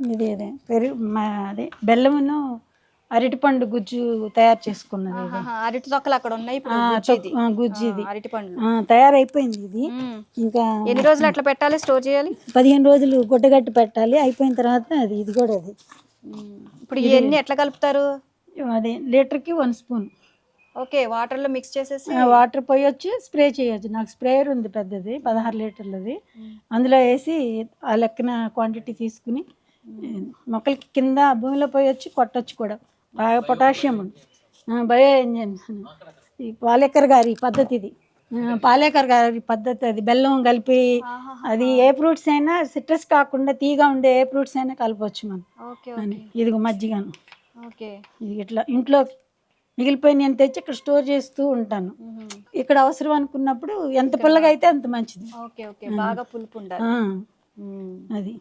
ఇది అదే పెరుగు అదే బెల్లమును అరటిపండు గుజ్జు తయారు చేసుకున్నది ఇది. అరటి తొక్కలు అక్కడ ఉన్నాయి ఇప్పుడు గుజ్జు ఇది. ఆ, ఇది. అరటి పండ్లు ఆ, తయారైపోయింది ఇది. ఇంకా ఎన్ని రోజులు అట్లా పెట్టాలి స్టోర్ చేయాలి? పదిహేను రోజులు గుడ్డగట్టి పెట్టాలి. అయిపోయిన తర్వాత అది ఇది కూడా అది. ఇప్పుడు ఇవన్నీ ఎట్లా కలుపుతారు? అది లీటర్కి వన్ స్పూన్. ఓకే వాటర్లో మిక్స్ చేసేసి? వాటర్ పోయొచ్చు స్ప్రే చేయొచ్చు. నాకు స్ప్రేయర్ ఉంది పెద్దది పదహారు లీటర్లది. అందులో వేసి ఆ లెక్కన క్వాంటిటీ తీసుకుని మొక్కలకి కింద భూమిలో పోయొచ్చు కొట్టొచ్చు కూడా. బాగా పొటాషియం బయో ఇంజన్. ఈ పాలేకర్ గారి పద్ధతి ఇది పాలేకర్ గారి పద్ధతి అది. బెల్లం కలిపి అది ఏ ఫ్రూట్స్ అయినా సిట్రస్ కాకుండా తీగా ఉండే ఏ ఫ్రూట్స్ అయినా కలపవచ్చు మనం. ఇదిగో మజ్జిగను. ఓకే. ఇది ఇట్లా ఇంట్లో మిగిలిపోయి నేను తెచ్చి ఇక్కడ స్టోర్ చేస్తూ ఉంటాను. ఇక్కడ అవసరం అనుకున్నప్పుడు ఎంత పుల్లగా అయితే అంత మంచిది. బాగా పులుపు. అది.